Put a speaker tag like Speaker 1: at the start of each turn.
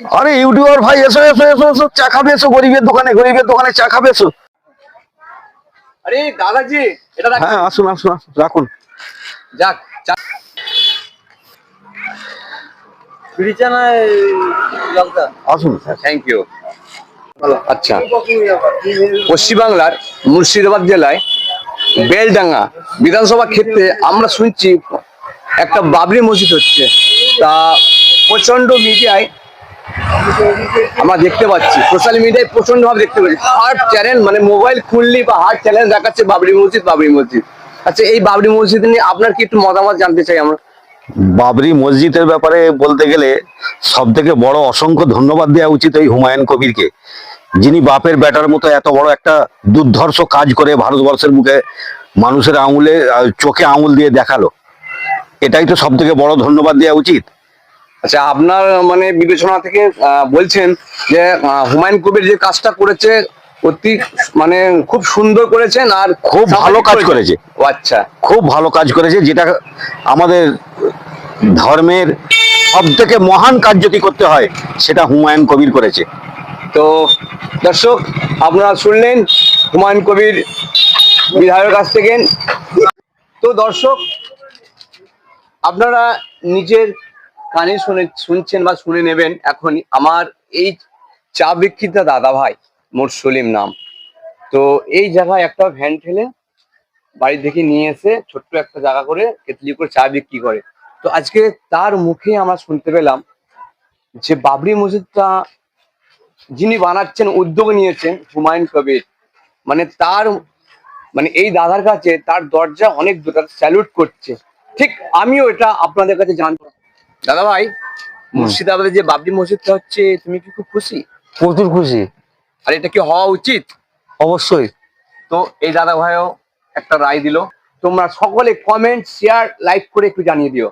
Speaker 1: আরে ইউটিউবার ভাই এসো এসো এসো এসো চা খাবে এসো গরিবের দোকানে গরিবের দোকানে চা খাবে এসো।
Speaker 2: আরে দাদাজি এটা
Speaker 1: হ্যাঁ আসুন আসুন আসুন, রাখুন।
Speaker 2: যাক চা-
Speaker 1: আসুন।
Speaker 2: থ্যাংক ইউ আচ্ছা। পশ্চিমবাংলার মুর্শিদাবাদ জেলায় বেলডাঙ্গা বিধানসভা ক্ষেত্রে আমরা শুনছি একটা বাবরি মসজিদ হচ্ছে। তা প্রচণ্ড মিডিয়ায় আমরা দেখতে পাচ্ছি। সোশ্যাল মিডিয়ায় প্রচণ্ড ভাবে দেখতে পাচ্ছি। হার্ট চ্যানেল মানে মোবাইল খুললি বা হার্ট চ্যানেল দেখাচ্ছে বাবরি মসজিদ বাবরি মসজিদ আচ্ছা এই বাবরি মসজিদ নিয়ে আপনার কি একটু মতামত জানতে চাই আমরা?
Speaker 1: বাবরি মসজিদের ব্যাপারে বলতে গেলে সব থেকে বড় অসংখ্য ধন্যবাদ দেওয়া উচিত এই হুমায়ুন কবিরকে, যিনি বাপের ব্যাটার মতো এত বড় একটা দুর্ধর্ষ কাজ করে ভারতবর্ষের মুখে মানুষের আঙুলে চোখে আঙুল দিয়ে দেখাল। এটাই তো সব থেকে বড় ধন্যবাদ দেওয়া উচিত।
Speaker 2: আচ্ছা আপনার মানে বিবেচনা থেকে বলছেন যে হুমায়ুন কবির যে কাজটা করেছে অতি মানে খুব সুন্দর করেছেন আর
Speaker 1: খুব ভালো কাজ করেছে।
Speaker 2: ও আচ্ছা।
Speaker 1: খুব ভালো কাজ করেছে যেটা আমাদের ধর্মের সব থেকে মহান কাজ যদি করতে হয় সেটা হুমায়ুন কবির করেছে।
Speaker 2: তো দর্শক আপনারা শুনলেন হুমায়ুন কবির বিধায়কের কাছ থেকে। তো দর্শক আপনারা নিজের কানে শুনে শুনছেন বা শুনে নেবেন এখন আমার এই চা বিক্রেতা দাদা ভাই মোর সলিম নাম। তো এই জায়গায় একটা ভ্যান ঠেলে বাড়ি থেকে নিয়ে এসে ছোট্ট একটা জায়গা করে কেতলি করে চা বিক্রি করে। তো আজকে তার মুখে আমরা শুনতে পেলাম যে বাবরি মসজিদটা যিনি বানাচ্ছেন, উদ্যোগ নিয়েছেন হুমায়ুন কবির মানে তার মানে এই দাদার কাছে তার দরজা অনেক দূর স্যালুট করছে। ঠিক আমিও এটা আপনাদের কাছে জানব দাদা ভাই মুর্শিদাবাদে যে বাবরি মসজিদটা হচ্ছে তুমি কি খুব খুশি?
Speaker 3: প্রচুর খুশি।
Speaker 2: আর এটা কি হওয়া উচিত?
Speaker 3: অবশ্যই।
Speaker 2: তো এই দাদা ভাইও একটা রায় দিল। তোমরা সকলে কমেন্ট শেয়ার লাইক করে একটু জানিয়ে দিও।